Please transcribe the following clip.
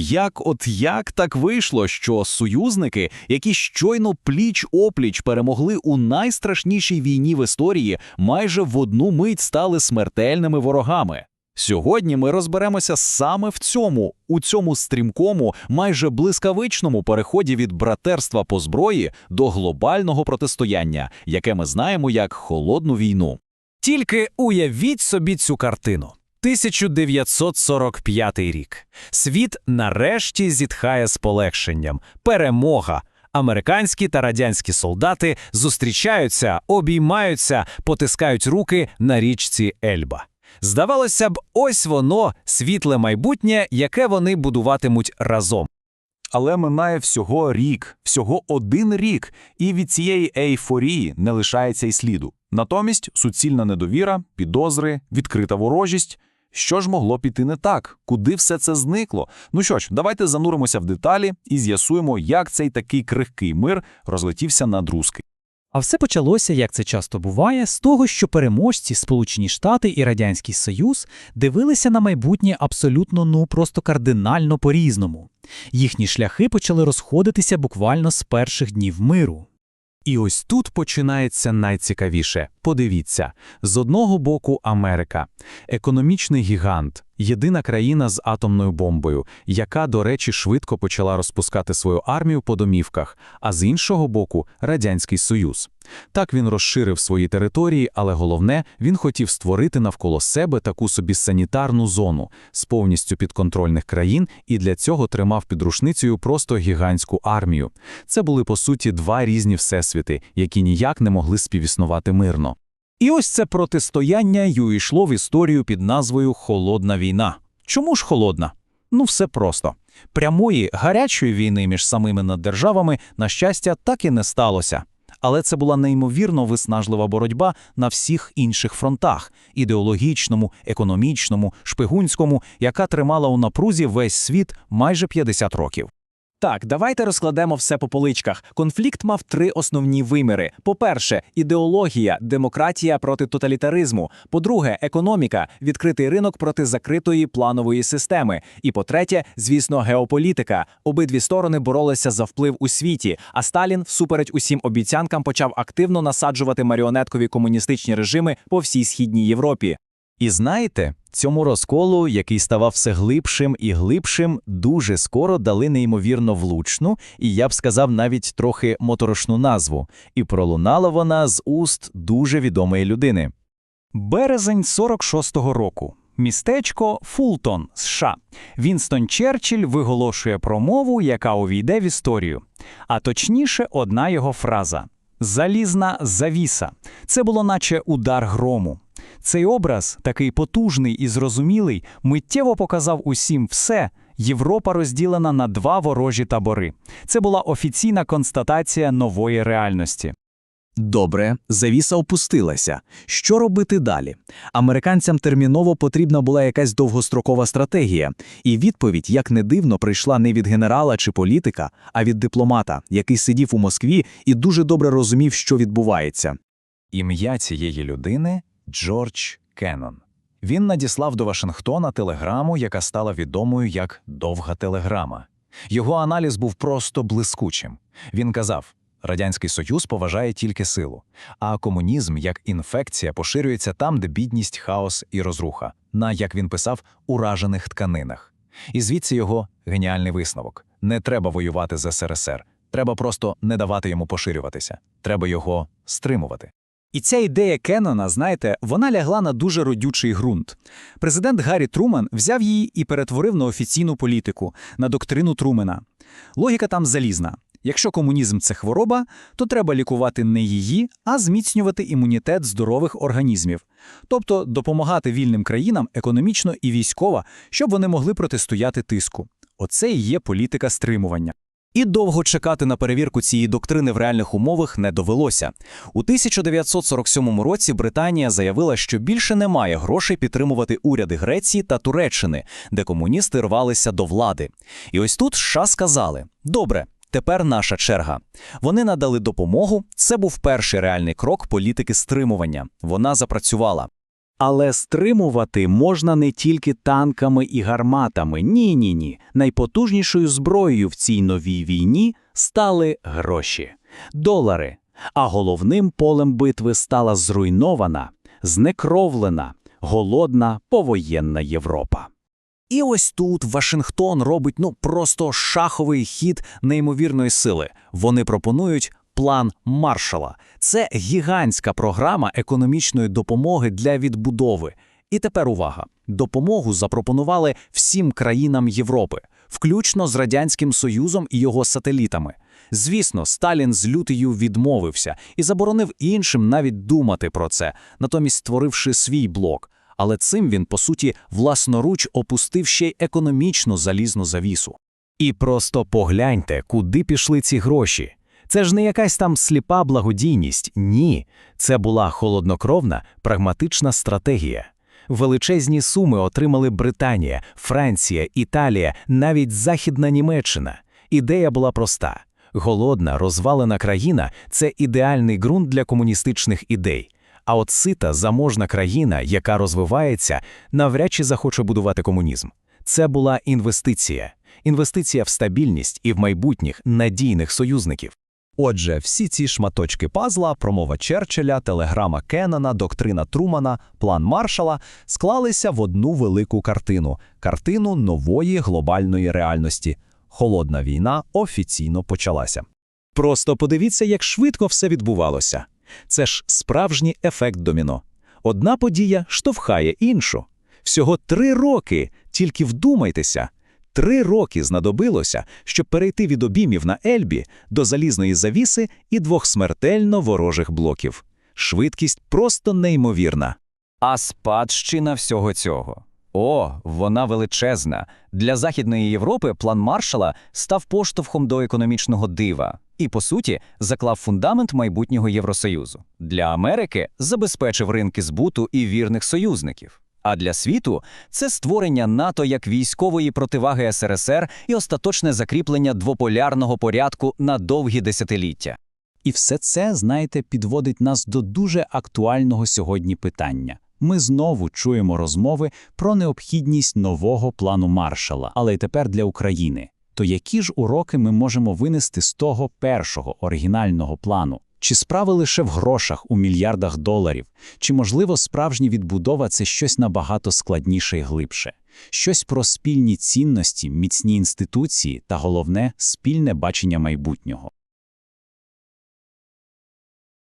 Як от як так вийшло, що союзники, які щойно пліч-опліч перемогли у найстрашнішій війні в історії, майже в одну мить стали смертельними ворогами? Сьогодні ми розберемося саме в цьому, у цьому стрімкому, майже блискавичному переході від братерства по зброї до глобального протистояння, яке ми знаємо як холодну війну. Тільки уявіть собі цю картину. 1945 рік. Світ нарешті зітхає з полегшенням. Перемога. Американські та радянські солдати зустрічаються, обіймаються, потискають руки на річці Ельба. Здавалося б, ось воно, світле майбутнє, яке вони будуватимуть разом. Але минає всього рік, всього один рік, і від цієї ейфорії не лишається й сліду. Натомість суцільна недовіра, підозри, відкрита ворожість. Що ж могло піти не так? Куди все це зникло? Ну що ж, давайте зануримося в деталі і з'ясуємо, як цей такий крихкий мир розлетівся на друзки. А все почалося, як це часто буває, з того, що переможці Сполучені Штати і Радянський Союз дивилися на майбутнє абсолютно ну просто кардинально по-різному. Їхні шляхи почали розходитися буквально з перших днів миру. І ось тут починається найцікавіше. Подивіться, з одного боку Америка, економічний гігант, єдина країна з атомною бомбою, яка, до речі, швидко почала розпускати свою армію по домівках, а з іншого боку Радянський Союз. Так він розширив свої території, але головне, він хотів створити навколо себе таку собі санітарну зону з повністю підконтрольних країн і для цього тримав під рушницею просто гігантську армію. Це були по суті два різні всесвіти, які ніяк не могли співіснувати мирно. І ось це протистояння й увійшло в історію під назвою Холодна війна. Чому ж холодна? Ну, все просто. Прямої гарячої війни між самими наддержавами, на щастя, так і не сталося. Але це була неймовірно виснажлива боротьба на всіх інших фронтах ідеологічному, економічному, шпигунському, яка тримала у напрузі весь світ майже 50 років. Так, давайте розкладемо все по поличках. Конфлікт мав три основні виміри: по-перше, ідеологія, демократія проти тоталітаризму. По-друге, економіка, відкритий ринок проти закритої планової системи. І по-третє, звісно, геополітика. Обидві сторони боролися за вплив у світі. А Сталін, всупереч усім обіцянкам, почав активно насаджувати маріонеткові комуністичні режими по всій східній Європі. І знаєте, цьому розколу, який ставав все глибшим і глибшим, дуже скоро дали неймовірно влучну, і я б сказав навіть трохи моторошну назву, і пролунала вона з уст дуже відомої людини. Березень 46-го року. Містечко Фултон, США. Вінстон Черчилль виголошує промову, яка увійде в історію. А точніше, одна його фраза Залізна завіса. Це було наче удар грому. Цей образ, такий потужний і зрозумілий, миттєво показав усім все. Європа розділена на два ворожі табори. Це була офіційна констатація нової реальності. Добре, завіса опустилася. Що робити далі? Американцям терміново потрібна була якась довгострокова стратегія, і відповідь, як не дивно, прийшла не від генерала чи політика, а від дипломата, який сидів у Москві і дуже добре розумів, що відбувається. Ім'я цієї людини Джордж Кеннон. Він надіслав до Вашингтона телеграму, яка стала відомою як довга телеграма. Його аналіз був просто блискучим. Він казав: Радянський Союз поважає тільки силу, а комунізм як інфекція поширюється там, де бідність, хаос і розруха, на, як він писав, уражених тканинах. І звідси його геніальний висновок: не треба воювати з СРСР, треба просто не давати йому поширюватися, треба його стримувати. І ця ідея Кеннона, знаєте, вона лягла на дуже родючий ґрунт. Президент Гаррі Труман взяв її і перетворив на офіційну політику, на доктрину Трумена. Логіка там залізна. Якщо комунізм це хвороба, то треба лікувати не її, а зміцнювати імунітет здорових організмів, тобто допомагати вільним країнам економічно і військово, щоб вони могли протистояти тиску. Оце і є політика стримування. І довго чекати на перевірку цієї доктрини в реальних умовах не довелося. У 1947 році Британія заявила, що більше немає грошей підтримувати уряди Греції та Туреччини, де комуністи рвалися до влади. І ось тут США сказали: добре. Тепер наша черга. Вони надали допомогу. Це був перший реальний крок політики стримування. Вона запрацювала. Але стримувати можна не тільки танками і гарматами. Ні, ні, ні. Найпотужнішою зброєю в цій новій війні стали гроші, долари. А головним полем битви стала зруйнована, знекровлена, голодна повоєнна Європа. І ось тут Вашингтон робить ну просто шаховий хід неймовірної сили. Вони пропонують план Маршала. Це гігантська програма економічної допомоги для відбудови. І тепер увага: допомогу запропонували всім країнам Європи, включно з Радянським Союзом і його сателітами. Звісно, Сталін з лютою відмовився і заборонив іншим навіть думати про це, натомість створивши свій блок. Але цим він, по суті, власноруч опустив ще й економічну залізну завісу. І просто погляньте, куди пішли ці гроші. Це ж не якась там сліпа благодійність, ні. Це була холоднокровна, прагматична стратегія. Величезні суми отримали Британія, Франція, Італія, навіть Західна Німеччина. Ідея була проста. Голодна, розвалена країна – це ідеальний ґрунт для комуністичних ідей. А от сита, заможна країна, яка розвивається, навряд чи захоче будувати комунізм. Це була інвестиція. Інвестиція в стабільність і в майбутніх надійних союзників. Отже, всі ці шматочки пазла, промова Черчилля, телеграма Кеннона, доктрина Трумана, план Маршала склалися в одну велику картину картину нової глобальної реальності. Холодна війна офіційно почалася. Просто подивіться, як швидко все відбувалося. Це ж справжній ефект доміно. Одна подія штовхає іншу. Всього три роки, тільки вдумайтеся. Три роки знадобилося, щоб перейти від обіймів на Ельбі до залізної завіси і двох смертельно ворожих блоків. Швидкість просто неймовірна. А спадщина всього цього. О, вона величезна. Для Західної Європи план Маршала став поштовхом до економічного дива і, по суті, заклав фундамент майбутнього Євросоюзу. Для Америки забезпечив ринки збуту і вірних союзників. А для світу це створення НАТО як військової противаги СРСР і остаточне закріплення двополярного порядку на довгі десятиліття. І все це, знаєте, підводить нас до дуже актуального сьогодні питання. Ми знову чуємо розмови про необхідність нового плану Маршала, але й тепер для України. То які ж уроки ми можемо винести з того першого оригінального плану? Чи справи лише в грошах у мільярдах доларів? Чи, можливо, справжня відбудова це щось набагато складніше і глибше? Щось про спільні цінності, міцні інституції та, головне, спільне бачення майбутнього.